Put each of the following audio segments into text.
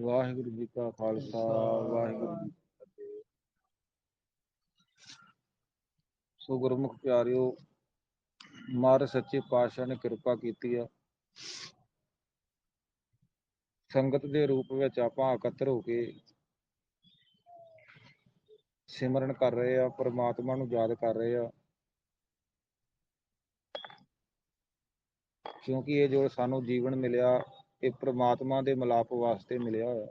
ਵਾਹਿਗੁਰੂ ਜੀ ਕਾ ਖਾਲਸਾ ਵਾਹਿਗੁਰੂ ਜੀ ਕੀ ਫਤਿਹ। ਸੋ ਗੁਰਮੁਖ ਪਿਆਰਿਓ ਮਹਾਰਾਜ ਸੱਚੇ ਪਾਤਸ਼ਾਹ ਨੇ ਕਿਰਪਾ ਕੀਤੀ ਆ। ਸੰਗਤ ਦੇ ਰੂਪ ਵਿੱਚ ਆਪਾਂ ਇਕੱਤਰ ਹੋ ਕੇ ਸਿਮਰਨ ਕਰ ਰਹੇ ਆ ਪਰਮਾਤਮਾ ਨੂੰ ਯਾਦ ਕਰ ਰਹੇ ਆ। ਕਿਉਂਕਿ ਇਹ ਜੋ ਸਾਨੂੰ ਜੀਵਨ ਮਿਲਿਆ ਇਹ ਪ੍ਰਮਾਤਮਾ ਦੇ ਮਿਲਾਪ ਵਾਸਤੇ ਮਿਲਿਆ ਹੋਇਆ।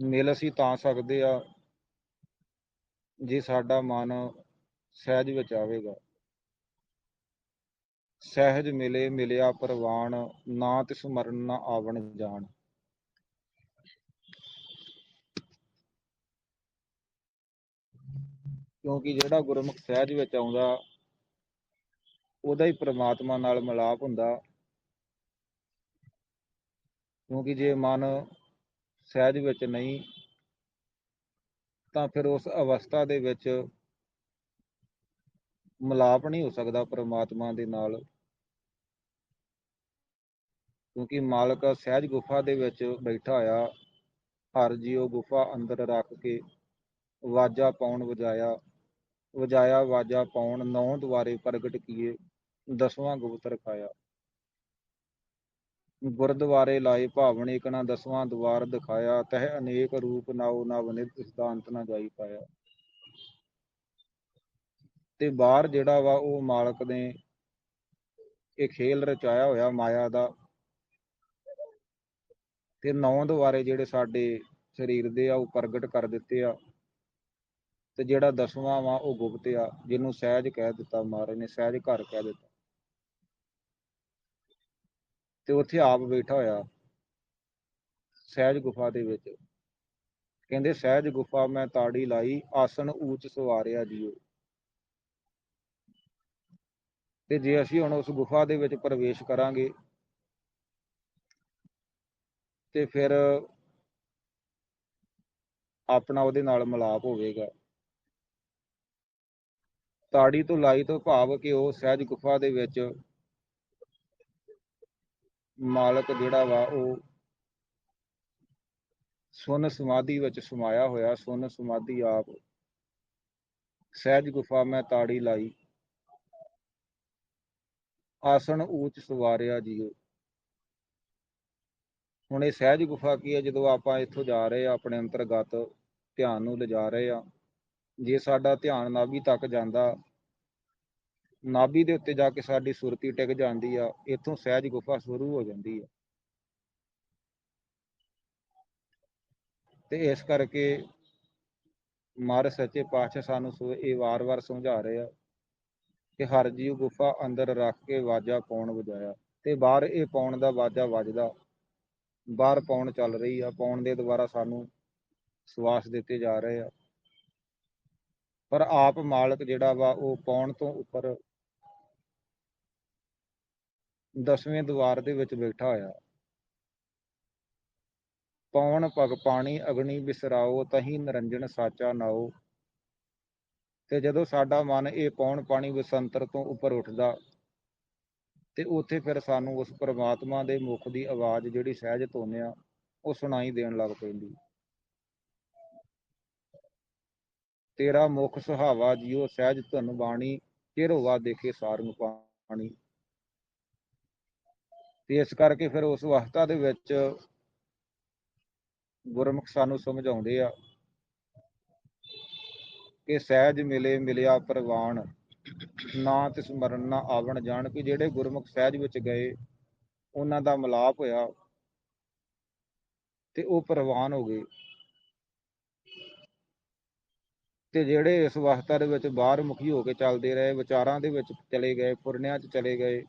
ਮਿਲ ਅਸੀਂ ਤਾਂ ਸਕਦੇ ਆ ਜੇ ਸਾਡਾ ਮਨ ਸਹਿਜ ਵਿੱਚ ਆਵੇਗਾ। ਸਹਿਜ ਮਿਲੇ ਮਿਲਿਆ ਪ੍ਰਵਾਨ, ਨਾ ਤਿਸ ਮਰਨ ਨਾ ਆਵਣ ਜਾਣ। ਕਿਉਂਕਿ ਜਿਹੜਾ ਗੁਰਮੁਖ ਸਹਿਜ ਵਿੱਚ ਆਉਂਦਾ, ਉਹਦਾ ਹੀ ਪ੍ਰਮਾਤਮਾ ਨਾਲ ਮਿਲਾਪ ਹੁੰਦਾ। ਕਿਉਂਕਿ ਜੇ ਮਨ ਸਹਿਜ ਵਿੱਚ ਨਹੀਂ, ਤਾਂ ਫਿਰ ਉਸ ਅਵਸਥਾ ਦੇ ਵਿੱਚ ਮਿਲਾਪ ਨਹੀਂ ਹੋ ਸਕਦਾ ਪ੍ਰਮਾਤਮਾ ਦੇ ਨਾਲ। ਕਿਉਂਕਿ ਮਾਲਕ ਸਹਿਜ ਗੁਫਾ ਦੇ ਵਿੱਚ ਬੈਠਾ ਹੋਇਆ, ਹਰ ਜੀਉ ਗੁਫਾ ਅੰਦਰ ਰੱਖ ਕੇ ਵਾਜਾ ਪਾਉਣ ਵਜਾਇਆ ਵਜਾਇਆ ਵਾਜਾ ਪਾਉਣ ਨੌ ਦੁਆਰੇ ਪ੍ਰਗਟ ਕੀਏ, ਦਸਵਾਂ ਗੁਪਤ ਰਖਾਇਆ ਗੁਰਦੁਆਰੇ ਲਾਏ ਭਾਵਨ, ਇਕਣਾ ਦਸਵਾਂ ਦੁਆਰ ਦਿਖਾਇਆ, ਤਹਿ ਅਨੇਕ ਰੂਪ ਨਾਉ ਨਵ ਨਿਤ ਸਿਧਾਂਤ ਦਾ ਨਾ ਜਾਈ ਪਾਇਆ। ਤੇ ਬਾਹਰ ਜਿਹੜਾ ਵਾ ਉਹ ਮਾਲਕ ਨੇ ਇਹ ਖੇਲ ਰਚਾਇਆ ਹੋਇਆ ਮਾਇਆ ਦਾ। ਤੇ ਨੌ ਦੁਆਰੇ ਜਿਹੜੇ ਸਾਡੇ ਸਰੀਰ ਦੇ ਆ, ਉਹ ਪ੍ਰਗਟ ਕਰ ਦਿੱਤੇ ਆ। ਤੇ ਜਿਹੜਾ ਦਸਵਾਂ ਵਾ ਉਹ ਗੁਪਤ ਆ, ਜਿਹਨੂੰ ਸਹਿਜ ਕਹਿ ਦਿੱਤਾ ਮਹਾਰਾਜ ਨੇ, ਸਹਿਜ ਘਰ ਕਹਿ ਦਿੱਤਾ। ਤੇ ਉੱਥੇ ਆਪ ਬੈਠਾ ਹੋਇਆ। ਸਹਿਜ ਗੁਫਾ ਦੇ ਵਿੱਚ। ਕਹਿੰਦੇ, ਸਹਿਜ ਗੁਫਾ, ਮੈਂ ਤਾੜੀ ਲਾਈ, ਆਸਣ ਊਚ ਸਵਾਰਿਆ ਜੀਓ। ਤੇ ਜੇ ਅਸੀਂ ਹੁਣ ਉਸ ਗੁਫਾ ਦੇ ਵਿੱਚ ਪ੍ਰਵੇਸ਼ ਕਰਾਂਗੇ, ਤੇ ਫਿਰ ਆਪਣਾ ਉਹਦੇ ਨਾਲ ਮਿਲਾਪ ਹੋਵੇਗਾ। ਤਾੜੀ ਤੋਂ ਲਾਈ ਤੋਂ ਭਾਵ ਕਿ ਉਹ ਸਹਿਜ ਗੁਫਾ ਦੇ ਵਿੱਚ ਮਾਲਕ ਜਿਹੜਾ ਵਾ ਉਹ ਸੁਨ ਸਮਾਧੀ ਵਿੱਚ ਸਮਾਇਆ ਹੋਇਆ, ਸੁਨ ਸਮਾਧੀ ਆਪ ਸਹਿਜ ਗੁਫਾ ਮੈਂ ਤਾੜੀ ਲਾਈ। ਆਸਣ ਊਚ ਸਵਾਰਿਆ ਜੀਓ। ਹੁਣ ਇਹ ਸਹਿਜ ਗੁਫਾ ਕੀ ਹੈ? ਜਦੋਂ ਆਪਾਂ ਇੱਥੋਂ ਜਾ ਰਹੇ ਆ ਆਪਣੇ ਅੰਤਰਗਤ ਧਿਆਨ ਨੂੰ ਲਿਜਾ ਰਹੇ ਆ ਜੇ ਸਾਡਾ ਧਿਆਨ ਨਾਭੀ ਤੱਕ ਜਾਂਦਾ ਨਾਭੀ ਦੇ ਉੱਤੇ ਜਾ ਕੇ ਸਾਡੀ ਸੁਰਤੀ ਟਿਕ ਜਾਂਦੀ ਆ, ਇੱਥੋਂ ਸਹਿਜ ਗੁਫਾ ਸ਼ੁਰੂ ਹੋ ਜਾਂਦੀ ਆ। ਤੇ ਇਸ ਕਰਕੇ ਮਹਾਰਾਜ ਸੱਚੇ ਪਾਤਸ਼ਾਹ ਸਾਨੂੰ ਸੋ, ਇਹ ਵਾਰ-ਵਾਰ ਸਮਝਾ ਰਹੇ ਆ ਕਿ ਹਰ ਜੀਵ ਗੁਫਾ ਅੰਦਰ ਰੱਖ ਕੇ ਵਾਜਾ ਪਾਉਣ ਵਜਾਇਆ ਤੇ ਬਾਹਰ ਇਹ ਪਾਉਣ ਦਾ ਵਾਜਾ ਵੱਜਦਾ, ਬਾਹਰ ਪਾਉਣ ਚੱਲ ਰਹੀ ਆ, ਪਾਉਣ ਦੇ ਦੁਆਰਾ ਸਾਨੂੰ ਸਵਾਸ ਦਿੱਤੇ ਜਾ ਰਹੇ ਆ। ਪਰ ਆਪ ਮਾਲਕ ਜਿਹੜਾ ਵਾ ਉਹ ਪਾਉਣ ਤੋਂ ਉੱਪਰ ਦਸਵੇਂ ਦੁਆਰ ਦੇ ਵਿੱਚ ਬੈਠਾ ਹੋਇਆ। ਪੌਣ ਪਗ ਪਾਣੀ, ਅਗਨੀ ਬਿਸਰਾਓ, ਤਹੀਂ ਨਿਰੰਜਨ ਸਾਚਾ ਨਾਓ। ਤੇ ਜਦੋਂ ਸਾਡਾ ਮਨ ਇਹ ਪੌਣ ਪਾਣੀ ਵਸੰਤਰ ਤੋਂ ਉੱਪਰ ਉੱਠਦਾ, ਤੇ ਉੱਥੇ ਫਿਰ ਸਾਨੂੰ ਉਸ ਪਰਮਾਤਮਾ ਦੇ ਮੁਖ ਦੀ ਆਵਾਜ਼ ਜਿਹੜੀ ਸਹਿਜ ਧੋਨਿਆ, ਉਹ ਸੁਣਾਈ ਦੇਣ ਲੱਗ ਪੈਂਦੀ। ਤੇਰਾ ਮੁਖ ਸੁਹਾਵਾ, ਜਿਉ ਸਹਿਜ ਧਨ ਬਾਣੀ ਕਿਰੋਵਾ ਦੇਖੇ ਸਾਰੰਗ ਪਾਣੀ। ਤੇ ਇਸ ਕਰਕੇ ਫਿਰ ਉਸ ਅਵਸਥਾ ਦੇ ਵਿੱਚ ਗੁਰਮੁਖ ਸਾਨੂੰ ਸਮਝਾਉਂਦੇ ਆ ਕਿ ਸਹਿਜ ਮਿਲੇ ਮਿਲਿਆ ਪ੍ਰਵਾਨ, ਨਾ ਤਿਸ ਮਰਨ ਨਾ ਆਵਣ ਜਾਣ, ਕਿ ਜਿਹੜੇ ਗੁਰਮੁਖ ਸਹਿਜ ਵਿੱਚ ਗਏ, ਉਹਨਾਂ ਦਾ ਮਿਲਾਪ ਹੋਇਆ ਤੇ ਉਹ ਪ੍ਰਵਾਨ ਹੋ ਗਏ। ਤੇ ਜਿਹੜੇ ਇਸ ਅਵਸਥਾ ਦੇ ਵਿੱਚ ਬਾਹਰ ਮੁਖੀ ਹੋ ਕੇ ਚੱਲਦੇ ਰਹੇ, ਵਿਚਾਰਾਂ ਦੇ ਵਿੱਚ ਚਲੇ ਗਏ ਪੁਰਨਿਆਂ 'ਚ ਚਲੇ ਗਏ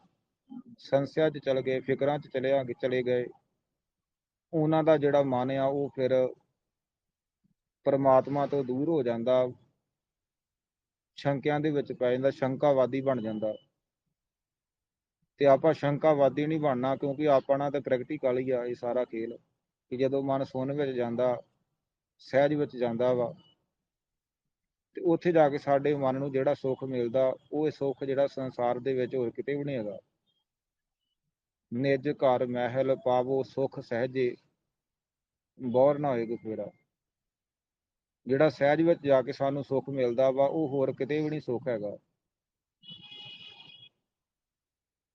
ਸੰਸਿਆ 'ਚ ਚਲੇ ਗਏ, ਫਿਕਰਾਂ 'ਚ ਚਲੇ ਚਲੇ ਗਏ। ਉਹਨਾਂ ਦਾ ਜਿਹੜਾ ਮਨ ਆ, ਉਹ ਫਿਰ ਪਰਮਾਤਮਾ ਤੋਂ ਦੂਰ ਹੋ ਜਾਂਦਾ। ਸ਼ੰਕਿਆਂ ਦੇ ਵਿੱਚ ਪੈ ਜਾਂਦਾ, ਸ਼ੰਕਾਵਾਦੀ ਬਣ ਜਾਂਦਾ। ਤੇ ਆਪਾਂ ਸ਼ੰਕਾਵਾਦੀ ਨਹੀਂ ਬਣਨਾ, ਕਿਉਂਕਿ ਆਪਣਾ ਤਾਂ ਪ੍ਰੈਕਟੀਕਲ ਹੀ ਆ ਇਹ ਸਾਰਾ ਖੇਲ, ਕਿ ਜਦੋਂ ਮਨ ਸੁਣ ਵਿੱਚ ਜਾਂਦਾ, ਸਹਿਜ ਵਿੱਚ ਜਾਂਦਾ ਵਾ, ਤੇ ਉੱਥੇ ਜਾ ਕੇ ਸਾਡੇ ਮਨ ਨੂੰ ਜਿਹੜਾ ਸੁੱਖ ਮਿਲਦਾ, ਉਹ ਸੁੱਖ ਜਿਹੜਾ ਸੰਸਾਰ ਦੇ ਵਿੱਚ ਹੋਰ ਕਿਤੇ ਵੀ ਨਹੀਂ ਹੈਗਾ। ਨਿਜ ਘਰ ਮਹਿਲ ਪਾਵੋ ਸੁਖ ਸਹਜੇ, ਬੋਰ ਨਾ ਹੋਏ ਗੁਫੇਰਾ ਜਿਹੜਾ ਸਹਿਜ ਵਿੱਚ ਜਾ ਕੇ ਸਾਨੂੰ ਸੁੱਖ ਮਿਲਦਾ ਵਾ, ਉਹ ਹੋਰ ਕਿਤੇ ਵੀ ਨਹੀਂ ਸੁੱਖ ਹੈਗਾ।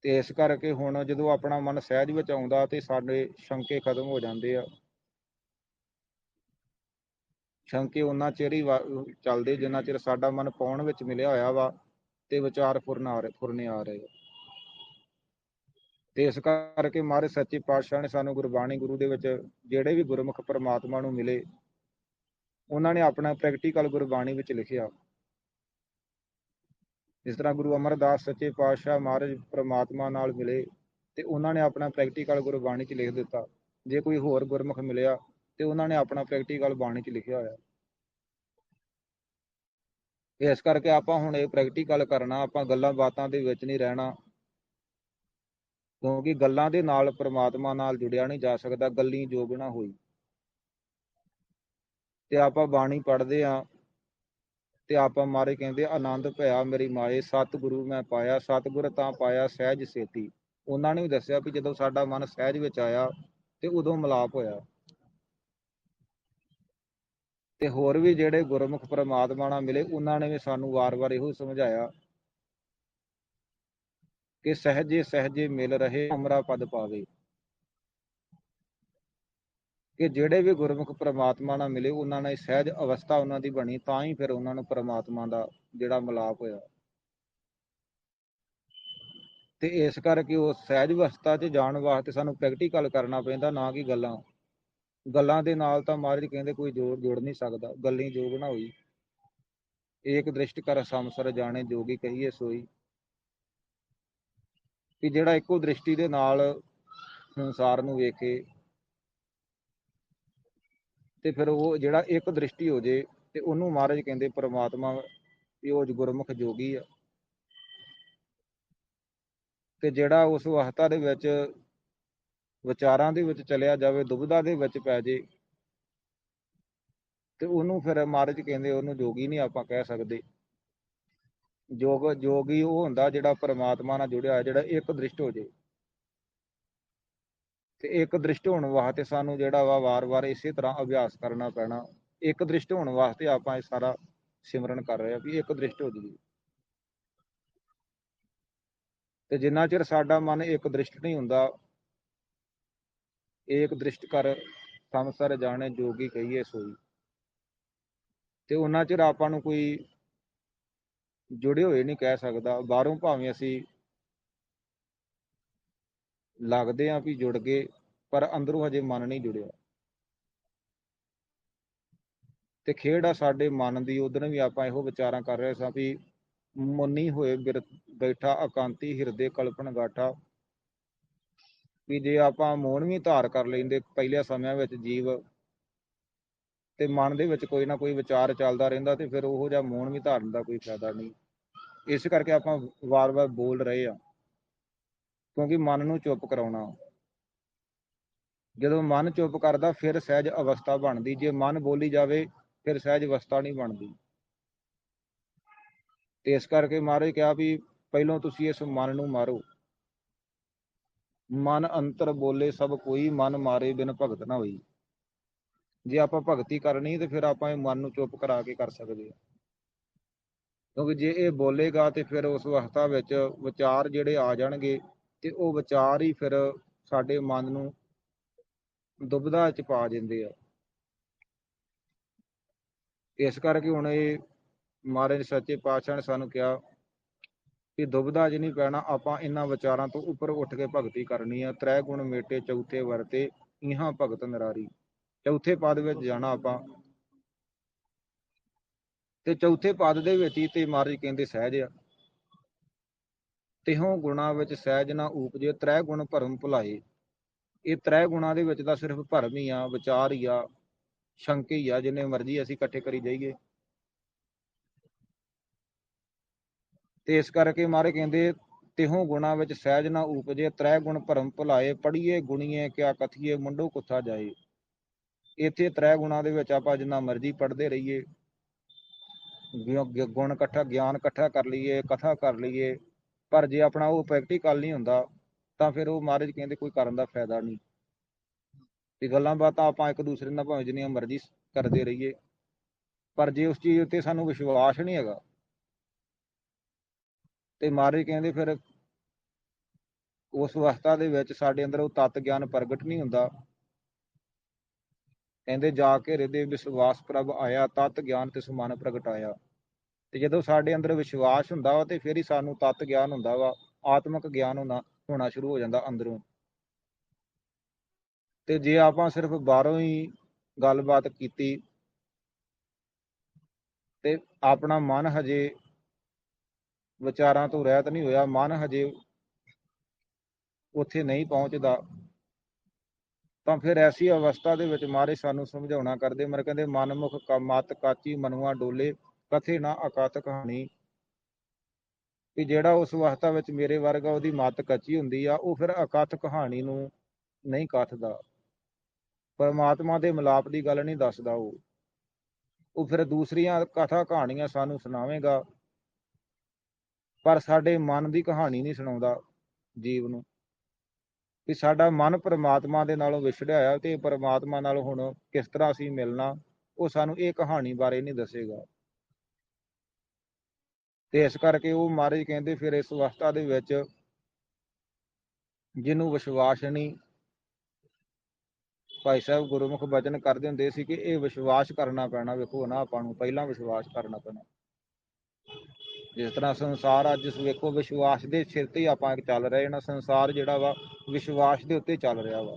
ਤੇ ਇਸ ਕਰਕੇ ਹੁਣ ਜਦੋਂ ਆਪਣਾ ਮਨ ਸਹਿਜ ਵਿੱਚ ਆਉਂਦਾ ਤੇ ਸਾਡੇ ਸ਼ੰਕੇ ਖਤਮ ਹੋ ਜਾਂਦੇ ਆ। ਸ਼ੰਕੇ ਉਹਨਾਂ ਚਿਰ ਹੀ ਚੱਲਦੇ ਜਿੰਨਾ ਚਿਰ ਸਾਡਾ ਮਨ ਪਾਉਣ ਵਿੱਚ ਮਿਲਿਆ ਹੋਇਆ ਵਾ, ਤੇ ਵਿਚਾਰ ਫੁਰਨ ਆ ਰਹੇ ਫੁਰਨੇ ਆ ਰਹੇ ਆ। ਤੇ ਇਸ ਕਰਕੇ ਮਹਾਰਾਜ ਸੱਚੇ ਪਾਤਸ਼ਾਹ ਨੇ ਸਾਨੂੰ ਗੁਰਬਾਣੀ ਗੁਰੂ ਦੇ ਵਿੱਚ ਜਿਹੜੇ ਵੀ ਗੁਰਮੁਖ ਪ੍ਰਮਾਤਮਾ ਨੂੰ ਮਿਲੇ, ਉਹਨਾਂ ਨੇ ਆਪਣਾ ਪ੍ਰੈਕਟੀਕਲ ਗੁਰਬਾਣੀ ਵਿੱਚ ਲਿਖਿਆ। ਜਿਸ ਤਰ੍ਹਾਂ ਗੁਰੂ ਅਮਰਦਾਸ ਸੱਚੇ ਪਾਤਸ਼ਾਹ ਮਹਾਰਾਜ ਪ੍ਰਮਾਤਮਾ ਨਾਲ ਮਿਲੇ ਤੇ ਉਹਨਾਂ ਨੇ ਆਪਣਾ ਪ੍ਰੈਕਟੀਕਲ ਗੁਰਬਾਣੀ 'ਚ ਲਿਖ ਦਿੱਤਾ। ਜੇ ਕੋਈ ਹੋਰ ਗੁਰਮੁਖ ਮਿਲਿਆ ਤੇ ਉਹਨਾਂ ਨੇ ਆਪਣਾ ਪ੍ਰੈਕਟੀਕਲ ਬਾਣੀ 'ਚ ਲਿਖਿਆ ਹੋਇਆ। ਇਸ ਕਰਕੇ ਆਪਾਂ ਹੁਣ ਇਹ ਪ੍ਰੈਕਟੀਕਲ ਕਰਨਾ, ਆਪਾਂ ਗੱਲਾਂ ਬਾਤਾਂ ਦੇ ਵਿੱਚ ਨਹੀਂ ਰਹਿਣਾ। ਕਿਉਂਕਿ ਗੱਲਾਂ ਦੇ ਨਾਲ ਪ੍ਰਮਾਤਮਾ ਨਾਲ ਜੁੜਿਆ ਨਹੀਂ ਜਾ ਸਕਦਾ, ਗੱਲੀ ਜੋਗ ਹੋਈ। ਤੇ ਆਪਾਂ ਬਾਣੀ ਪੜ੍ਹਦੇ ਆ ਤੇ ਆਪਾਂ ਮਾਰੇ ਕਹਿੰਦੇ, ਆਨੰਦ ਭਇਆ ਮੇਰੀ ਮਾਏ, ਸਤਿਗੁਰੂ ਮੈਂ ਪਾਇਆ, ਸਤਿਗੁਰ ਤਾਂ ਪਾਇਆ ਸਹਿਜ ਸੇਤੀ। ਉਹਨਾਂ ਨੇ ਵੀ ਦੱਸਿਆ ਵੀ ਜਦੋਂ ਸਾਡਾ ਮਨ ਸਹਿਜ ਵਿੱਚ ਆਇਆ ਤੇ ਉਦੋਂ ਮਿਲਾਪ ਹੋਇਆ। ਤੇ ਹੋਰ ਵੀ ਜਿਹੜੇ ਗੁਰਮੁਖ ਪ੍ਰਮਾਤਮਾ ਨਾਲ ਮਿਲੇ, ਉਹਨਾਂ ਨੇ ਵੀ ਸਾਨੂੰ ਵਾਰ-ਵਾਰ ਇਹੋ ਸਮਝਾਇਆ ਕਿ ਸਹਜੇ ਸਹਜੇ ਮਿਲ ਰਹੇ ਅਮਰਾ ਪਦ ਪਾਵੇ। ਕਿ ਜਿਹੜੇ ਵੀ ਗੁਰਮੁਖ ਪ੍ਰਮਾਤਮਾ ਨਾਲ ਮਿਲੇ, ਉਹਨਾਂ ਨਾਲ ਸਹਿਜ ਅਵਸਥਾ ਉਹਨਾਂ ਦੀ ਬਣੀ, ਤਾਂ ਹੀ ਫਿਰ ਉਹਨਾਂ ਨੂੰ ਪ੍ਰਮਾਤਮਾ ਦਾ ਜਿਹੜਾ ਮਿਲਾਪ ਹੋਇਆ। ਤੇ ਇਸ ਕਰਕੇ ਉਹ ਸਹਿਜ ਅਵਸਥਾ 'ਚ ਜਾਣ ਵਾਸਤੇ ਸਾਨੂੰ ਪ੍ਰੈਕਟੀਕਲ ਕਰਨਾ ਪੈਂਦਾ, ਨਾ ਕਿ ਗੱਲਾਂ। ਗੱਲਾਂ ਦੇ ਨਾਲ ਤਾਂ ਮਹਾਰਾਜ ਕਹਿੰਦੇ ਕੋਈ ਜੋੜ ਜੁੜ ਨਹੀਂ ਸਕਦਾ। ਗੱਲੀ ਜੋਗ ਨਾ ਹੋਈ। ਏਕ ਦ੍ਰਿਸ਼ਟ ਕਰ ਸੰਸਰ ਜਾਣੇ, ਜੋਗੀ ਕਹੀਏ ਸੋਈ। ਕਿ ਜਿਹੜਾ ਇੱਕੋ ਦ੍ਰਿਸ਼ਟੀ ਦੇ ਨਾਲ ਸੰਸਾਰ ਨੂੰ ਵੇਖੇ ਤੇ ਫਿਰ ਉਹ ਜਿਹੜਾ ਇੱਕ ਦ੍ਰਿਸ਼ਟੀ ਹੋ ਜੇ ਤੇ ਉਹਨੂੰ ਮਹਾਰਾਜ ਕਹਿੰਦੇ ਪ੍ਰਮਾਤਮਾ ਵੀ ਉਹ ਗੁਰਮੁਖ ਜੋਗੀ ਆ। ਤੇ ਜਿਹੜਾ ਉਸ ਅਵਸਥਾ ਦੇ ਵਿੱਚ ਵਿਚਾਰਾਂ ਦੇ ਵਿੱਚ ਚਲਿਆ ਜਾਵੇ, ਦੁਬਿਧਾ ਦੇ ਵਿੱਚ ਪੈ ਜੇ, ਤੇ ਉਹਨੂੰ ਫਿਰ ਮਹਾਰਾਜ ਕਹਿੰਦੇ ਉਹਨੂੰ ਜੋਗੀ ਨਹੀਂ ਆਪਾਂ ਕਹਿ ਸਕਦੇ। ਜੋਗ, ਜੋਗੀ ਉਹ ਹੁੰਦਾ ਜਿਹੜਾ ਪ੍ਰਮਾਤਮਾ ਨਾਲ ਜੁੜਿਆ ਹੋਇਆ, ਜਿਹੜਾ ਇੱਕ ਦ੍ਰਿਸ਼ਟ ਹੋ ਜੇ। ਤੇ ਇੱਕ ਦ੍ਰਿਸ਼ਟ ਹੋਣ ਵਾਸਤੇ ਸਾਨੂੰ ਜਿਹੜਾ ਵਾ ਵਾਰ-ਵਾਰ ਇਸੇ ਤਰ੍ਹਾਂ ਅਭਿਆਸ ਕਰਨਾ ਪੈਣਾ। ਇੱਕ ਦ੍ਰਿਸ਼ਟ ਹੋਣ ਵਾਸਤੇ ਆਪਾਂ ਇਹ ਸਾਰਾ ਸਿਮਰਨ ਕਰ ਰਹੇ ਆ ਵੀ ਇੱਕ ਦ੍ਰਿਸ਼ਟ ਹੋ ਜੀ ਤੇ ਜਿੰਨਾ ਚਿਰ ਸਾਡਾ ਮਨ ਇੱਕ ਦ੍ਰਿਸ਼ਟ ਨਹੀਂ ਹੁੰਦਾ, ਏਕ ਦ੍ਰਿਸ਼ਟ ਕਰ ਸੰਸਰ ਜਾਣੇ ਜੋਗੀ ਕਹੀਏ ਸੋਈ। ਤੇ ਉਹਨਾਂ ਚਿਰ ਆਪਾਂ ਨੂੰ ਕੋਈ ਜੁੜੇ ਹੋਏ ਨਹੀਂ ਕਹਿ ਸਕਦਾ। ਬਾਹਰੋਂ ਭਾਵੇਂ ਅਸੀਂ ਲੱਗਦੇ ਆ ਵੀ ਜੁੜ ਗਏ, ਪਰ ਅੰਦਰੋਂ ਹਜੇ ਮਨ ਨਹੀਂ ਜੁੜਿਆ। ਤੇ ਖੇਡ ਆ ਸਾਡੇ ਮਨ ਦੀ। ਉਦੋਂ ਵੀ ਆਪਾਂ ਇਹੋ ਵਿਚਾਰਾਂ ਕਰ ਰਹੇ ਸਾਂ ਵੀ ਮੁੰਨੀ ਹੋਏ ਬਿਰ- ਬੈਠਾ ਅਕਾਂਤੀ ਹਿਰਦੇ ਕਲਪਨ ਗਾਠਾ। ਵੀ ਜੇ ਆਪਾਂ ਮੋਹਨ ਵੀ ਧਾਰ ਕਰ ਲੈਂਦੇ, ਪਹਿਲੇ ਸਮਿਆਂ ਵਿੱਚ ਜੀਵ ਤੇ ਮਨ ਦੇ ਵਿੱਚ ਕੋਈ ਨਾ ਕੋਈ ਵਿਚਾਰ ਚੱਲਦਾ ਰਹਿੰਦਾ ਤੇ ਫਿਰ ਉਹੋ ਜਿਹਾ ਮੋਹਨ ਵੀ ਧਾਰਨ ਦਾ ਕੋਈ ਫਾਇਦਾ ਨਹੀਂ। ਇਸ ਕਰਕੇ ਆਪਾਂ ਵਾਰ-ਵਾਰ ਬੋਲ ਰਹੇ ਆ ਕਿਉਂਕਿ ਮਨ ਨੂੰ ਚੁੱਪ ਕਰਾਉਣਾ। ਜਦੋਂ ਮਨ ਚੁੱਪ ਕਰਦਾ, ਫਿਰ ਸਹਿਜ ਅਵਸਥਾ ਬਣਦੀ। ਜੇ ਮਨ ਬੋਲੀ ਜਾਵੇ, ਫਿਰ ਸਹਿਜ ਅਵਸਥਾ ਨਹੀਂ ਬਣਦੀ। ਤੇ ਇਸ ਕਰਕੇ ਮਹਾਰਾਜ ਕਿਹਾ ਵੀ ਪਹਿਲਾਂ ਤੁਸੀਂ ਇਸ ਮਨ ਨੂੰ ਮਾਰੋ। ਮਨ ਅੰਤਰ ਬੋਲੇ ਸਭ ਕੋਈ, ਮਨ ਮਾਰੇ ਬਿਨ ਭਗਤ ਨਾ ਹੋਈ। ਜੇ ਆਪਾਂ ਭਗਤੀ ਕਰਨੀ ਤੇ ਫਿਰ ਆਪਾਂ ਇਹ ਮਨ ਨੂੰ ਚੁੱਪ ਕਰਾ ਕੇ ਕਰ ਸਕਦੇ ਆ ਕਿਉਂਕਿ ਜੇ ਇਹ ਬੋਲੇਗਾ ਤੇ ਫਿਰ ਉਸ ਅਵਸਥਾ ਵਿੱਚ ਵਿਚਾਰ ਜਿਹੜੇ ਆ ਜਾਣਗੇ ਤੇ ਉਹ ਵਿਚਾਰ ਹੀ ਫਿਰ ਸਾਡੇ ਮਨ ਨੂੰ ਦੁਬਿਧਾ ਚ ਪਾ ਦਿੰਦੇ ਆ। ਇਸ ਕਰਕੇ ਹੁਣ ਇਹ ਮਹਾਰਾਜ ਸੱਚੇ ਪਾਤਸ਼ਾਹ ਨੇ ਸਾਨੂੰ ਕਿਹਾ ਕਿ ਦੁਬਿਧਾ 'ਚ ਨਹੀਂ ਪੈਣਾ, ਆਪਾਂ ਇਹਨਾਂ ਵਿਚਾਰਾਂ ਤੋਂ ਉੱਪਰ ਉੱਠ ਕੇ ਭਗਤੀ ਕਰਨੀ ਆ। ਤ੍ਰੈ ਗੁਣ ਮੇਟੇ ਚੌਥੇ ਵਰਤੇ, ਇਹਾਂ ਭਗਤ ਨਰਾਰੀ। ਚੌਥੇ ਪਦ ਵਿੱਚ ਜਾਣਾ ਆਪਾਂ। ਤੇ ਚੌਥੇ ਪਦ ਦੇ ਵਿੱਚ ਹੀ ਤੇ ਮਹਾਰਾਜ ਕਹਿੰਦੇ ਸਹਿਜ ਆ। ਤਿਹੋਂ ਗੁਣਾ ਵਿੱਚ ਸਹਿਜ ਨਾ ਉਪਜੇ, ਤ੍ਰੈ ਗੁਣ ਭਰਮ ਭੁਲਾਏ। ਇਹ ਤ੍ਰੈ ਗੁਣਾ ਦੇ ਵਿੱਚ ਤਾਂ ਸਿਰਫ ਭਰਮ ਹੀ ਆ, ਵਿਚਾਰ ਹੀ ਆ, ਸ਼ੰਕੇ ਹੀ ਆ, ਜਿੰਨੇ ਮਰਜ਼ੀ ਅਸੀਂ ਇਕੱਠੇ ਕਰੀ ਜਾਈਏ। ਤੇ ਇਸ ਕਰਕੇ ਮਾਰੇ ਕਹਿੰਦੇ, ਤਿਹੋਂ ਗੁਣਾ ਵਿੱਚ ਸਹਿਜ ਨਾ ਉਪਜੇ, ਤ੍ਰੈ ਗੁਣ ਭਰਮ ਭੁਲਾਏ ਪੜੀਏ ਗੁਣੀਏ, ਕਿਆ ਕਥੀਏ, ਮੁੰਡੋ ਕੁੱਥਾ ਜਾਏ। ਇੱਥੇ ਤ੍ਰੈ ਗੁਣਾ ਦੇ ਵਿੱਚ ਆਪਾਂ ਜਿੰਨਾ ਮਰਜ਼ੀ ਪੜ੍ਹਦੇ ਰਹੀਏ। ਗੁਣ ਇਕੱਠਾ, ਗਿਆਨ ਇਕੱਠਾ ਕਰ ਲਈਏ, ਕਥਾ ਕਰ ਲਈਏ। ਪਰ ਜੇ ਆਪਣਾ ਉਹ ਪ੍ਰੈਕਟੀਕਲ ਨਹੀਂ ਹੁੰਦਾ, ਤਾਂ ਫਿਰ ਉਹ ਮਹਾਰਾਜ ਕਹਿੰਦੇ ਕੋਈ ਕਰਨ ਦਾ ਫਾਇਦਾ ਨਹੀਂ। ਤੇ ਗੱਲਾਂ ਬਾਤਾਂ ਆਪਾਂ ਇੱਕ ਦੂਸਰੇ ਨਾਲ ਭਾਵੇਂ ਜਿੰਨੀਆਂ ਮਰਜ਼ੀ ਕਰਦੇ ਰਹੀਏ। ਪਰ ਜੇ ਉਸ ਚੀਜ਼ ਉੱਤੇ ਸਾਨੂੰ ਵਿਸ਼ਵਾਸ ਨਹੀਂ ਹੈਗਾ, ਤੇ ਮਹਾਰਾਜ ਕਹਿੰਦੇ ਫਿਰ ਉਸ ਅਵਸਥਾ ਦੇ ਵਿੱਚ ਸਾਡੇ ਅੰਦਰ ਉਹ ਤਤ ਗਿਆਨ ਪ੍ਰਗਟ ਨਹੀਂ ਹੁੰਦਾ। ਕਹਿੰਦੇ, ਜਾ ਕੇ ਹਿਰਦੇ ਵਿਸ਼ਵਾਸ ਪ੍ਰਭ ਆਇਆ, ਤਤ ਗਿਆਨ ਤੇ ਸਮਾਨ ਪ੍ਰਗਟਾਇਆ ਤੇ ਜਦੋਂ ਸਾਡੇ ਅੰਦਰ ਵਿਸ਼ਵਾਸ ਹੁੰਦਾ ਵਾ, ਤੇ ਫਿਰ ਹੀ ਸਾਨੂੰ ਤਤ ਗਿਆਨ ਹੁੰਦਾ ਵਾ, ਆਤਮਿਕ ਗਿਆਨ ਹੋਣਾ ਹੋਣਾ ਸ਼ੁਰੂ ਹੋ ਜਾਂਦਾ ਅੰਦਰੋਂ। ਤੇ ਜੇ ਆਪਾਂ ਸਿਰਫ ਬਾਹਰੋਂ ਹੀ ਗੱਲਬਾਤ ਕੀਤੀ, ਤੇ ਆਪਣਾ ਮਨ ਹਜੇ ਵਿਚਾਰਾਂ ਤੋਂ ਰਹਿਤ ਨਹੀਂ ਹੋਇਆ, ਮਨ ਹਜੇ ਉੱਥੇ ਨਹੀਂ ਪਹੁੰਚਦਾ ਤਾਂ ਫਿਰ ਐਸੀ ਅਵਸਥਾ ਦੇ ਵਿੱਚ ਮਾਰੇ ਸਾਨੂੰ ਸਮਝਾਉਣਾ ਕਰਦੇ ਮਰ ਕਹਿੰਦੇ, ਮਨਮੁਖ ਮਤ ਕਾਚੀ ਮਨੁਆ ਡੋਲੇ, ਕਥੇ ਨਾ ਅਕਤ ਕਹਾਣੀ। ਕਿ ਜਿਹੜਾ ਉਸ ਅਵਸਥਾ ਵਿੱਚ ਮੇਰੇ ਵਰਗਾ ਉਹਦੀ ਮਤ ਕੱਚੀ ਹੁੰਦੀ ਆ, ਉਹ ਫਿਰ ਅਕਥ ਕਹਾਣੀ ਨੂੰ ਨਹੀਂ ਕਥਦਾ। ਪਰਮਾਤਮਾ ਦੇ ਮਿਲਾਪ ਦੀ ਗੱਲ ਨਹੀਂ ਦੱਸਦਾ ਉਹ। ਉਹ ਫਿਰ ਦੂਸਰੀਆਂ ਕਥਾ ਕਹਾਣੀਆਂ ਸਾਨੂੰ ਸੁਣਾਵੇਗਾ, ਪਰ ਸਾਡੇ ਮਨ ਦੀ ਕਹਾਣੀ ਨਹੀਂ ਸੁਣਾਉਂਦਾ ਜੀਵ ਨੂੰ। ਕਿ ਸਾਡਾ ਮਨ ਪਰਮਾਤਮਾ ਦੇ ਨਾਲੋਂ ਵਿਛੜਿਆ ਆ ਤੇ ਪਰਮਾਤਮਾ ਨਾਲ ਹੁਣ ਕਿਸ ਤਰ੍ਹਾਂ ਅਸੀਂ ਮਿਲਣਾ, ਉਹ ਸਾਨੂੰ ਇਹ ਕਹਾਣੀ ਬਾਰੇ ਨਹੀਂ ਦੱਸੇਗਾ। ਤੇ ਇਸ ਕਰਕੇ ਉਹ ਮਹਾਰਾਜ ਕਹਿੰਦੇ, ਫਿਰ ਇਸ ਅਵਸਥਾ ਦੇ ਵਿੱਚ ਜਿਹਨੂੰ ਵਿਸ਼ਵਾਸ ਨਹੀਂ, ਭਾਈ ਸਾਹਿਬ ਗੁਰਮੁਖ ਬਚਨ ਕਰਦੇ ਹੁੰਦੇ ਸੀ ਕਿ ਇਹ ਵਿਸ਼ਵਾਸ ਕਰਨਾ ਪੈਣਾ, ਵੇਖੋ ਨਾ ਆਪਾਂ ਨੂੰ, ਪਹਿਲਾਂ ਵਿਸ਼ਵਾਸ ਕਰਨਾ ਪੈਣਾ। ਜਿਸ ਤਰ੍ਹਾਂ ਸੰਸਾਰ ਅੱਜ ਵੇਖੋ ਵਿਸ਼ਵਾਸ ਦੇ ਸਿਰ ਤੇ ਹੀ ਆਪਾਂ ਚੱਲ ਰਹੇ ਨਾ ਸੰਸਾਰ ਜਿਹੜਾ ਵਾ ਵਿਸ਼ਵਾਸ ਦੇ ਉੱਤੇ ਚੱਲ ਰਿਹਾ ਵਾ।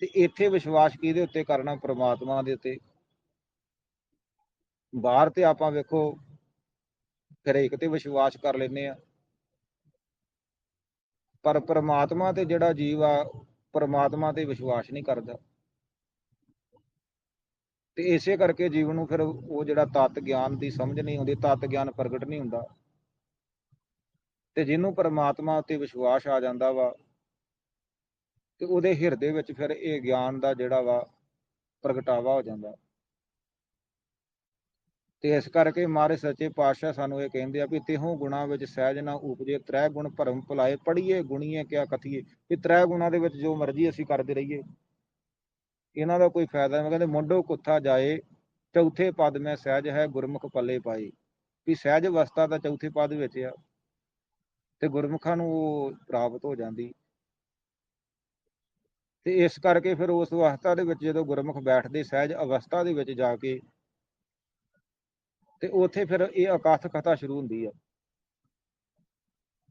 ਤੇ ਇੱਥੇ ਵਿਸ਼ਵਾਸ ਕਿਹਦੇ ਉੱਤੇ ਕਰਨਾ, ਪ੍ਰਮਾਤਮਾ ਦੇ ਉੱਤੇ? ਬਾਹਰ ਤੇ ਆਪਾਂ ਵੇਖੋ ਹਰੇਕ ਤੇ ਵਿਸ਼ਵਾਸ ਕਰ ਲੈਨੇ ਆ ਪਰ ਪ੍ਰਮਾਤਮਾ ਤੇ ਜਿਹੜਾ ਜੀਵ ਆ, ਪ੍ਰਮਾਤਮਾ ਤੇ ਵਿਸ਼ਵਾਸ ਨਹੀਂ ਕਰਦਾ। ਤੇ ਇਸੇ ਕਰਕੇ ਜੀਵਨ ਨੂੰ ਫਿਰ ਉਹ ਜਿਹੜਾ ਤਤ ਗਿਆਨ ਦੀ ਸਮਝ ਨਹੀਂ ਹੁੰਦੀ ਤਤ ਗਿਆਨ ਪ੍ਰਗਟ ਨਹੀਂ ਹੁੰਦਾ। ਤੇ ਜਿਹਨੂੰ ਪਰਮਾਤਮਾ ਉੱਤੇ ਵਿਸ਼ਵਾਸ ਆ ਜਾਂਦਾ ਵਾ, ਤੇ ਉਹਦੇ ਹਿਰਦੇ ਵਿੱਚ ਫਿਰ ਇਹ ਗਿਆਨ ਦਾ ਜਿਹੜਾ ਵਾ ਪ੍ਰਗਟਾਵਾ ਹੋ ਜਾਂਦਾ। ਤੇ ਇਸ ਕਰਕੇ ਮਾਰੇ ਸੱਚੇ ਪਾਤਸ਼ਾਹ ਸਾਨੂੰ ਇਹ ਕਹਿੰਦੇ ਆ ਵੀ ਤਿਹੋਂ ਗੁਣਾ ਵਿੱਚ ਸਹਿਜ ਨਾ ਉਪਜੇ, ਤ੍ਰੈ ਗੁਣ ਭਰਮ ਭੁਲਾਏ ਪੜੀਏ ਗੁਣੀਏ, ਕਿਆ ਕਥੀਏ। ਵੀ ਤ੍ਰੈ ਗੁਣਾ ਦੇ ਵਿੱਚ ਜੋ ਮਰਜ਼ੀ ਅਸੀਂ ਕਰਦੇ ਰਹੀਏ। ਇਹਨਾਂ ਦਾ ਕੋਈ ਫਾਇਦਾ ਨਹੀਂ। ਕਹਿੰਦੇ, ਮੁੰਡੋ ਕੁੱਥਾ ਜਾਏ, ਚੌਥੇ ਪਦ ਮੈਂ ਸਹਿਜ ਹੈ, ਗੁਰਮੁਖ ਪੱਲੇ ਪਾਈ ਵੀ ਸਹਿਜ ਅਵਸਥਾ ਦਾ ਚੌਥੇ ਪਦ ਵਿੱਚ ਆ। ਤੇ ਗੁਰਮੁਖਾਂ ਨੂੰ ਉਹ ਪ੍ਰਾਪਤ ਹੋ ਜਾਂਦੀ। ਤੇ ਇਸ ਕਰਕੇ ਫਿਰ ਉਸ ਅਵਸਥਾ ਦੇ ਵਿੱਚ ਜਦੋਂ ਗੁਰਮੁਖ ਬੈਠਦੇ ਸਹਿਜ ਅਵਸਥਾ ਦੇ ਵਿੱਚ ਜਾ ਕੇ, ਤੇ ਉੱਥੇ ਫਿਰ ਇਹ ਅਕਥ ਕਥਾ ਸ਼ੁਰੂ ਹੁੰਦੀ ਆ।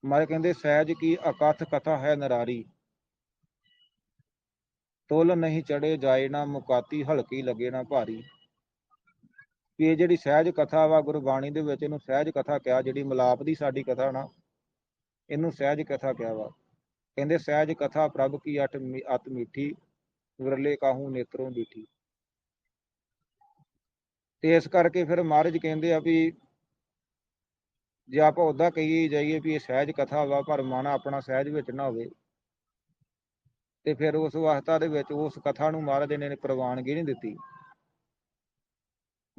ਮਾਰੇ ਕਹਿੰਦੇ, ਸਹਿਜ ਕੀ ਅਕਥ ਕਥਾ ਹੈ ਨਰਾਰੀ। ਤੁਲ ਨਹੀਂ ਚੜੇ ਜਾਏ ਨਾ ਮੁਕਾਤੀ, ਹਲਕੀ ਲੱਗੇ ਨਾ ਭਾਰੀ। ਵੀ ਇਹ ਜਿਹੜੀ ਸਹਿਜ ਕਥਾ ਵਾ ਗੁਰਬਾਣੀ ਦੇ ਵਿੱਚ ਇਹਨੂੰ ਸਹਿਜ ਕਥਾ ਕਿਹਾ, ਜਿਹੜੀ ਮਲਾਪ ਦੀ ਸਾਡੀ ਕਥਾ ਨਾ, ਇਹਨੂੰ ਸਹਿਜ ਕਥਾ ਕਿਹਾ ਵਾ। ਕਹਿੰਦੇ, ਸਹਿਜ ਕਥਾ ਪ੍ਰਭ ਕੀ ਅਟ ਅਤ ਮਿੱਠੀ, ਵਿਰਲੇ ਕਾਹੂ ਨੇਤਰੋਂ ਬੀਠੀ। ਤੇ ਇਸ ਕਰਕੇ ਫਿਰ ਮਹਾਰਾਜ ਕਹਿੰਦੇ ਆ ਵੀ, ਜੇ ਆਪਾਂ ਉਦਾਂ ਕਹੀਏ ਜਾਈਏ ਵੀ ਇਹ ਸਹਿਜ ਕਥਾ ਵਾ, ਪਰ ਮਨ ਆਪਣਾ ਸਹਿਜ ਵਿੱਚ ਨਾ ਹੋਵੇ। ਤੇ ਫਿਰ ਉਸ ਅਵਸਥਾ ਦੇ ਵਿੱਚ ਉਸ ਕਥਾ ਨੂੰ ਮਹਾਰਾਜ ਨੇ ਪ੍ਰਵਾਨਗੀ ਨਹੀਂ ਦਿੱਤੀ।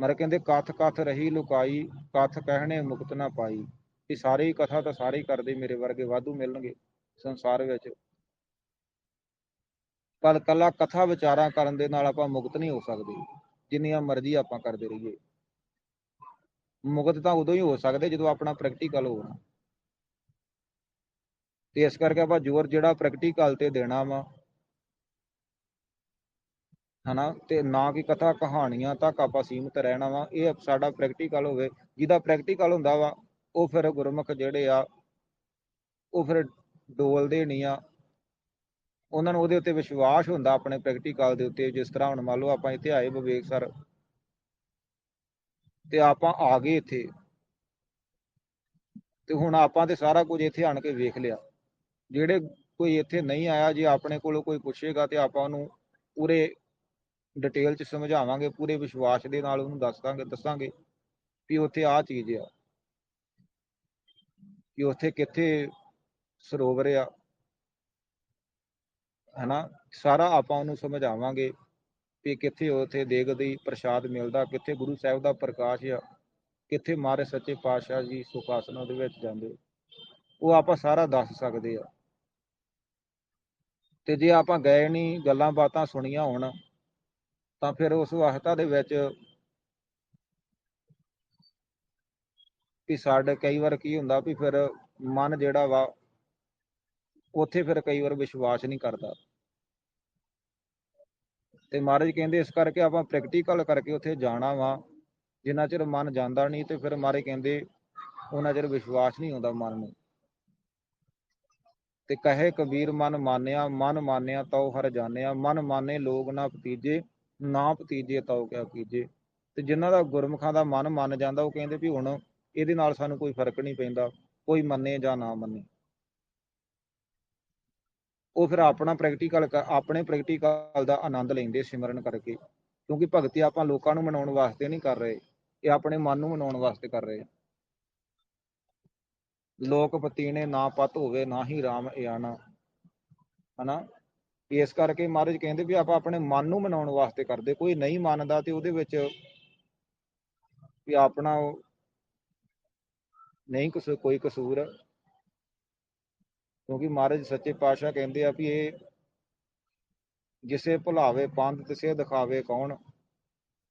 ਮਰ ਕਹਿੰਦੇ, ਕਥ ਕਥ ਰਹੀ ਲੁਕਾਈ, ਕਥ ਕਹਿਣੇ ਮੁਕਤ ਨਾ ਪਾਈ। ਕਿ ਸਾਰੀ ਕਥਾ ਤਾਂ ਸਾਰੇ ਕਰਦੇ, ਮੇਰੇ ਵਰਗੇ ਵਾਧੂ ਮਿਲਣਗੇ ਸੰਸਾਰ ਵਿੱਚ। ਪਰ ਕੱਲਾ ਕਥਾ ਵਿਚਾਰਾਂ ਕਰਨ ਦੇ ਨਾਲ ਆਪਾਂ ਮੁਕਤ ਨਹੀਂ ਹੋ ਸਕਦੇ। ਜਿੰਨੀਆਂ ਮਰਜ਼ੀ ਆਪਾਂ ਕਰਦੇ ਰਹੀਏ। ਮੁਕਤ ਤਾਂ ਉਦੋਂ ਹੀ ਹੋ ਸਕਦੇ ਜਦੋਂ ਆਪਣਾ ਪ੍ਰੈਕਟੀਕਲ ਹੋਣਾ। ਤੇ ਇਸ ਕਰਕੇ ਆਪਾਂ ਜ਼ੋਰ ਜਿਹੜਾ ਪ੍ਰੈਕਟੀਕਲ ਤੇ ਦੇਣਾ ਵਾ। ਹਨਾ? ਤੇ ਨਾ ਕਿ ਕਥਾ ਕਹਾਣੀਆਂ ਤੱਕ ਆਪਾਂ ਸੀਮਤ ਰਹਿਣਾ ਵਾ। ਇਹ ਸਾਡਾ ਪ੍ਰੈਕਟੀਕਲ ਹੋਵੇ। ਜਿਹਦਾ ਪ੍ਰੈਕਟੀਕਲ ਹੁੰਦਾ ਵਾ, ਉਹ ਫਿਰ ਗੁਰਮੁਖ ਜਿਹੜੇ ਆ, ਉਹ ਫਿਰ ਡੋਲਦੇ ਨਹੀਂ ਆ। ਉਹਨਾਂ ਨੂੰ ਉਹਦੇ ਉੱਤੇ ਵਿਸ਼ਵਾਸ ਹੁੰਦਾ ਆਪਣੇ ਪ੍ਰੈਕਟੀਕਲ ਦੇ ਉੱਤੇ। ਜਿਸ ਤਰ੍ਹਾਂ ਹੁਣ ਮੰਨ ਲਓ ਆਪਾਂ ਇੱਥੇ ਆਏ ਵਿਵੇਕ ਸਰ ਤੇ ਆਪਾਂ ਆ ਗਏ ਇੱਥੇ। ਤੇ ਹੁਣ ਆਪਾਂ ਤੇ ਸਾਰਾ ਕੁਝ ਇੱਥੇ ਆਣ ਕੇ ਵੇਖ ਲਿਆ। ਜਿਹੜੇ ਕੋਈ ਇੱਥੇ ਨਹੀਂ ਆਇਆ, ਜੇ ਆਪਣੇ ਕੋਲੋਂ ਕੋਈ ਪੁੱਛੇਗਾ ਤੇ ਆਪਾਂ ਉਹਨੂੰ ਪੂਰੇ ਡਿਟੇਲ ਚ ਸਮਝਾਵਾਂਗੇ, ਪੂਰੇ ਵਿਸ਼ਵਾਸ ਦੇ ਨਾਲ ਉਹਨੂੰ ਦੱਸ ਦਾਂਗੇ, ਦੱਸਾਂਗੇ ਵੀ ਉੱਥੇ ਆਹ ਚੀਜ਼ ਆ ਕਿ ਉੱਥੇ ਕਿੱਥੇ ਸਰੋਵਰ ਆ। ਹਨਾ? ਸਾਰਾ ਆਪਾਂ ਉਹਨੂੰ ਸਮਝਾਵਾਂਗੇ ਵੀ ਕਿੱਥੇ ਉੱਥੇ ਦੇਗ ਦੀ ਪ੍ਰਸ਼ਾਦ ਮਿਲਦਾ, ਕਿੱਥੇ ਗੁਰੂ ਸਾਹਿਬ ਦਾ ਪ੍ਰਕਾਸ਼ ਆ, ਕਿੱਥੇ ਮਾਰੇ ਸੱਚੇ ਪਾਤਸ਼ਾਹ ਜੀ ਸੁਖਾਸਨਾਂ ਦੇ ਵਿੱਚ ਜਾਂਦੇ। ਉਹ ਆਪਾਂ ਸਾਰਾ ਦੱਸ ਸਕਦੇ ਆ। ਤੇ ਜੇ ਆਪਾਂ ਗਏ ਨਹੀਂ ਗੱਲਾਂ ਬਾਤਾਂ ਸੁਣੀਆਂ ਹੋਣ, ਤਾਂ ਫਿਰ ਉਸ ਅਵਸਥਾ ਦੇ ਵਿੱਚ ਵੀ ਸਾਡੇ ਕਈ ਵਾਰ ਕੀ ਹੁੰਦਾ ਵੀ ਫਿਰ ਮਨ ਜਿਹੜਾ ਵਾ, ਉੱਥੇ ਫਿਰ ਕਈ ਵਾਰ ਵਿਸ਼ਵਾਸ ਨਹੀਂ ਕਰਦਾ। ਤੇ ਮਹਾਰਾਜ ਕਹਿੰਦੇ ਇਸ ਕਰਕੇ ਆਪਾਂ ਪ੍ਰੈਕਟੀਕਲ ਕਰਕੇ ਉੱਥੇ ਜਾਣਾ ਵਾ। ਜਿੰਨਾ ਚਿਰ ਮਨ ਜਾਂਦਾ ਨਹੀਂ ਤੇ ਫਿਰ ਮਹਾਰਾਜ ਕਹਿੰਦੇ, ਉਹਨਾਂ ਚਿਰ ਵਿਸ਼ਵਾਸ ਨਹੀਂ ਆਉਂਦਾ ਮਨ ਨੂੰ। ਤੇ ਕਹੇ ਕਬੀਰ, ਮਨ ਮਾਨਿਆ ਮਨ ਮਾਨਿਆ ਤਉ ਹਰ ਜਾਣਿਆ, ਮਨ ਮਾਨੇ ਲੋਗ ਨਾ ਭਤੀਜੇ ਨਾ ਭਤੀਜੇ ਤਉ ਕਿਆ ਕੀਜੇ। ਤੇ ਜਿਨ੍ਹਾਂ ਦਾ ਗੁਰਮੁਖਾਂ ਦਾ ਮਨ ਮੰਨ ਜਾਂਦਾ, ਉਹ ਕਹਿੰਦੇ ਵੀ ਹੁਣ ਇਹਦੇ ਨਾਲ ਸਾਨੂੰ ਕੋਈ ਫ਼ਰਕ ਨਹੀਂ ਪੈਂਦਾ, ਕੋਈ ਮੰਨੇ ਜਾਂ ਨਾ ਮੰਨੇ। ਉਹ ਫਿਰ ਆਪਣਾ ਪ੍ਰੈਕਟੀਕਲ ਆਪਣੇ ਪ੍ਰੈਕਟੀਕਲ ਦਾ ਆਨੰਦ ਲੈਂਦੇ ਸਿਮਰਨ ਕਰਕੇ, ਕਿਉਂਕਿ ਭਗਤੀ ਆਪਾਂ ਲੋਕਾਂ ਨੂੰ ਮਨਾਉਣ ਵਾਸਤੇ ਨਹੀਂ ਕਰ ਰਹੇ, ਇਹ ਆਪਣੇ ਮਨ ਨੂੰ ਮਨਾਉਣ ਵਾਸਤੇ ਕਰ ਰਹੇ ਲੋਕ ਪਤੀਣੇ ਨਾ ਪਤ ਹੋਵੇ, ਨਾ ਹੀ RAM ਆਣਾ। ਹਨਾ? ਇਸ ਕਰਕੇ ਮਹਾਰਾਜ ਕਹਿੰਦੇ ਵੀ ਆਪਾਂ ਆਪਣੇ ਮਨ ਨੂੰ ਮਨਾਉਣ ਵਾਸਤੇ ਕਰਦੇ। ਕੋਈ ਨਹੀਂ ਮੰਨਦਾ ਤੇ ਉਹਦੇ ਵਿੱਚ ਵੀ ਆਪਣਾ ਉਹ ਨਹੀਂ ਕੁਛ ਕੋਈ ਕਸੂਰ। ਕਿਉਂਕਿ ਮਹਾਰਾਜ ਸੱਚੇ ਪਾਤਸ਼ਾਹ ਕਹਿੰਦੇ ਆ ਵੀ ਇਹ ਜਿਸੇ ਭੁਲਾਵੇ ਪੰਥ ਤਿਸੇ ਦਿਖਾਵੇ ਕੌਣ?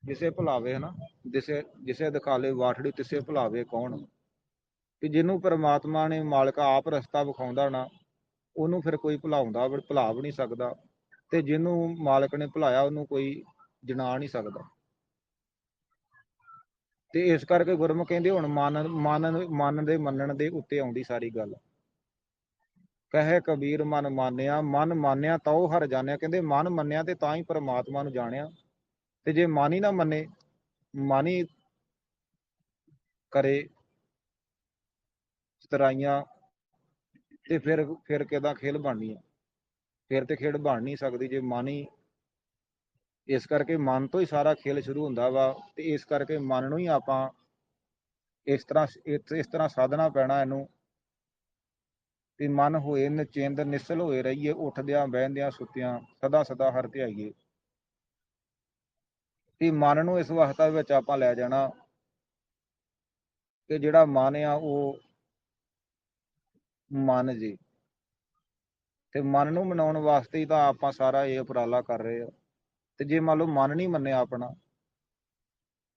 ਜਿਸੇ ਭੁਲਾਵੇ, ਹਨਾ? ਜਿਸੇ ਜਿਸੇ ਦਿਖਾਲੇ ਵਾਠੜੀ, ਤਿਸੇ ਭੁਲਾਵੇ ਕੌਣ? ਕਿ ਜਿਹਨੂੰ ਪਰਮਾਤਮਾ ਨੇ ਮਾਲਕ ਆਪ ਰਸਤਾ ਵਿਖਾਉਂਦਾ ਨਾ, ਉਹਨੂੰ ਫਿਰ ਕੋਈ ਭੁਲਾਉਂਦਾ ਵੀ, ਭੁਲਾ ਵੀ ਨਹੀਂ ਸਕਦਾ ਤੇ ਜਿਹਨੂੰ ਮਾਲਕ ਨੇ ਭੁਲਾਇਆ ਉਹਨੂੰ ਕੋਈ ਜਣਾ ਨਹੀਂ ਸਕਦਾ। ਤੇ ਇਸ ਕਰਕੇ ਗੁਰਮ ਕਹਿੰਦੇ ਹੁਣ ਮਨ ਮਨ ਮਨ ਦੇ ਮੰਨਣ ਦੇ ਉੱਤੇ ਆਉਂਦੀ ਸਾਰੀ ਗੱਲ। ਕਹੇ ਕਬੀਰ ਮਨ ਮਾਨਿਆ ਮਨ ਮਾਨਿਆ ਤਾਂ ਉਹ ਹਰ ਜਾਣਿਆ। ਕਹਿੰਦੇ ਮਨ ਮੰਨਿਆ ਤੇ ਤਾਂ ਹੀ ਪਰਮਾਤਮਾ ਨੂੰ ਜਾਣਿਆ। ਤੇ ਜੇ ਮਨ ਹੀ ਨਾ ਮੰਨੇ, ਮਨ ਹੀ ਕਰੇ ਸਤਰਾਈਆਂ ਤੇ ਫਿਰ ਫਿਰ ਕਿਦਾਂ ਖੇਲ ਬਣਨੀ ਆ? ਫਿਰ ਤੇ ਖੇਡ ਬਣ ਨਹੀਂ ਸਕਦੀ ਜੇ ਮਨ ਹੀ, ਇਸ ਕਰਕੇ ਮਨ ਤੋਂ ਹੀ ਸਾਰਾ ਖੇਲ ਸ਼ੁਰੂ ਹੁੰਦਾ ਵਾ ਤੇ ਇਸ ਕਰਕੇ ਮਨ ਨੂੰ ਹੀ ਆਪਾਂ ਇਸ ਤਰ੍ਹਾਂ ਇਸ ਤਰ੍ਹਾਂ ਸਾਧਨਾ ਪੈਣਾ ਇਹਨੂੰ ਵੀ ਮਨ ਹੋਏ, ਨਚਿੰਦ, ਨਿਸਲ ਹੋਏ ਰਹੀਏ, ਉੱਠਦਿਆਂ, ਬਹਿੰਦਿਆਂ, ਸੁੱਤਿਆਂ, ਸਦਾ ਸਦਾ ਹਰ ਧਿਆਈਏ। ਤੇ ਮਨ ਨੂੰ ਇਸ ਅਵਸਥਾ ਵਿੱਚ ਆਪਾਂ ਲੈ ਜਾਣਾ ਕਿ ਜਿਹੜਾ ਮਨ ਆ ਉਹ ਮਨ ਜੀ। ਤੇ ਮਨ ਨੂੰ ਮਨਾਉਣ ਵਾਸਤੇ ਹੀ ਤਾਂ ਆਪਾਂ ਸਾਰਾ ਇਹ ਉਪਰਾਲਾ ਕਰ ਰਹੇ ਆ ਤੇ ਜੇ ਮੰਨ ਲਓ ਮਨ ਨਹੀਂ ਮੰਨਿਆ ਆਪਣਾ,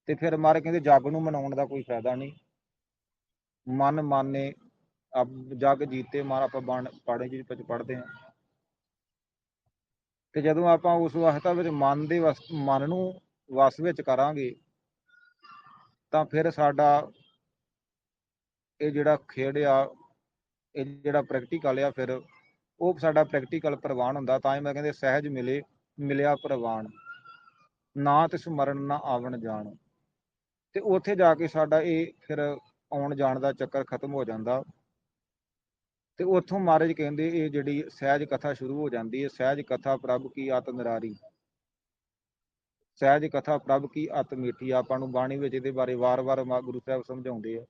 ਤੇ ਫਿਰ ਮਾਰੇ ਕਹਿੰਦੇ ਜੱਗ ਨੂੰ ਮਨਾਉਣ ਦਾ ਕੋਈ ਫਾਇਦਾ ਨਹੀਂ। ਮਨ ਮਾਨੇ, ਅਬ ਜਗ ਜੀਤੇ ਮਾਰ ਆਪਾਂ ਬਣ, ਪਾੜੇ ਜੀ ਵਿੱਚ ਪੜਦੇ ਆ ਤੇ ਜਦੋਂ ਆਪਾਂ ਉਸ ਅਵਸਥਾ ਵਿੱਚ ਮਨ ਦੇ ਵਸ, ਮਨ ਨੂੰ ਵਸ ਵਿੱਚ ਕਰਾਂਗੇ, ਤਾਂ ਫਿਰ ਸਾਡਾ ਇਹ ਜਿਹੜਾ ਖੇਡ ਆ ਇਹ ਜਿਹੜਾ ਪ੍ਰੈਕਟੀਕਲ ਆ, ਫਿਰ ਉਹ ਸਾਡਾ ਪ੍ਰੈਕਟੀਕਲ ਪ੍ਰਵਾਨ ਹੁੰਦਾ, ਤਾਂ ਹੀ ਮੈਂ ਕਹਿੰਦੇ ਸਹਿਜ ਮਿਲੇ, ਮਿਲਿਆ ਪ੍ਰਵਾਨ। ਨਾ ਤੇ ਸਮਰਨ, ਨਾ ਆਵਣ ਜਾਣ। ਤੇ ਉੱਥੇ ਜਾ ਕੇ ਸਾਡਾ ਇਹ ਫਿਰ ਆਉਣ ਜਾਣ ਦਾ ਚੱਕਰ ਖਤਮ ਹੋ ਜਾਂਦਾ। ਤੇ ਉੱਥੋਂ ਮਹਾਰਾਜ ਕਹਿੰਦੇ ਇਹ ਜਿਹੜੀ ਸਹਿਜ ਕਥਾ ਸ਼ੁਰੂ ਹੋ ਜਾਂਦੀ ਹੈ, ਸਹਿਜ ਕਥਾ ਪ੍ਰਭ ਕੀ ਆਤ ਨਿਰਾਰੀ। ਸਹਿਜ ਕਥਾ ਪ੍ਰਭ ਕੀ ਅਤ ਮੀਠੀ, ਆਪਾਂ ਨੂੰ ਬਾਣੀ ਵਿੱਚ ਇਹਦੇ ਬਾਰੇ ਵਾਰ-ਵਾਰ ਗੁਰੂ ਸਾਹਿਬ ਸਮਝਾਉਂਦੇ ਆ।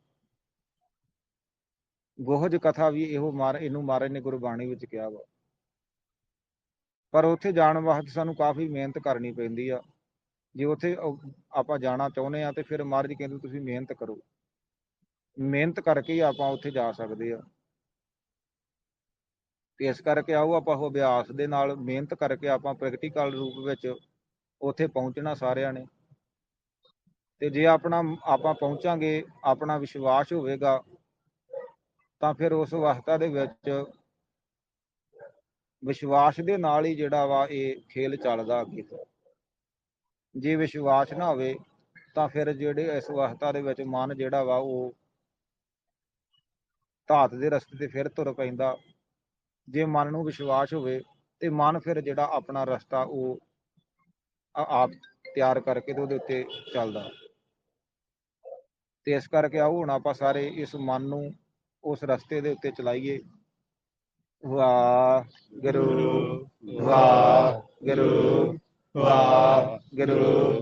ਗੋਹਜ ਕਥਾ ਵੀ ਇਹੋ ਮਾਰ, ਇਹਨੂੰ ਮਹਾਰਾਜ ਨੇ ਗੁਰਬਾਣੀ ਵਿੱਚ ਕਿਹਾ ਵਾ। ਪਰ ਉੱਥੇ ਜਾਣ ਵਾਸਤੇ ਸਾਨੂੰ ਕਾਫੀ ਮਿਹਨਤ ਕਰਨੀ ਪੈਂਦੀ ਆ। ਜੇ ਉੱਥੇ ਆਪਾਂ ਜਾਣਾ ਚਾਹੁੰਦੇ ਆ ਤੇ ਫਿਰ ਮਹਾਰਾਜ ਕਹਿੰਦੇ ਤੁਸੀਂ ਮਿਹਨਤ ਕਰੋ। ਮਿਹਨਤ ਕਰਕੇ ਹੀ ਆਪਾਂ ਉੱਥੇ ਜਾ ਸਕਦੇ ਆ। ਤੇ ਇਸ ਕਰਕੇ ਆਓ ਆਪਾਂ ਉਹ ਅਭਿਆਸ ਦੇ ਨਾਲ ਮਿਹਨਤ ਕਰਕੇ ਆਪਾਂ ਪ੍ਰੈਕਟੀਕਲ ਰੂਪ ਵਿੱਚ ਉੱਥੇ ਪਹੁੰਚਣਾ ਸਾਰਿਆਂ ਨੇ। ਤੇ ਜੇ ਆਪਣਾ, ਆਪਾਂ ਪਹੁੰਚਾਂਗੇ, ਆਪਣਾ ਵਿਸ਼ਵਾਸ ਹੋਵੇਗਾ ਤਾਂ ਫਿਰ ਉਸ ਅਵਸਥਾ ਦੇ ਵਿੱਚ ਵਿਸ਼ਵਾਸ ਦੇ ਨਾਲ ਹੀ ਜਿਹੜਾ ਵਾ ਇਹ ਖੇਲ ਚੱਲਦਾ ਅੱਗੇ ਤੋਂ। ਜੇ ਵਿਸ਼ਵਾਸ ਨਾ ਹੋਵੇ ਤਾਂ ਫਿਰ ਜਿਹੜੇ ਇਸ ਅਵਸਥਾ ਦੇ ਵਿੱਚ ਮਨ ਜਿਹੜਾ ਵਾ ਉਹ ਧਾਤ ਦੇ ਰਸਤੇ ਤੇ ਫਿਰ ਤੁਰ ਪੈਂਦਾ। ਜੇ ਮਨ ਨੂੰ ਵਿਸ਼ਵਾਸ ਹੋਵੇ ਤੇ ਮਨ ਫਿਰ ਜਿਹੜਾ ਆਪਣਾ ਰਸਤਾ ਉਹ ਆਪ ਤਿਆਰ ਕਰਕੇ ਤੇ ਉਹਦੇ ਉੱਤੇ ਚੱਲਦਾ। ਤੇ ਇਸ ਕਰਕੇ ਆਓ ਹੁਣ ਆਪਾਂ ਸਾਰੇ ਇਸ ਮਨ ਨੂੰ ਉਸ ਰਸਤੇ ਦੇ ਉੱਤੇ ਚਲਾਈਏ। ਵਾਹਿਗੁਰੂ ਵਾਹਿਗੁਰੂ ਵਾਹਿਗੁਰੂ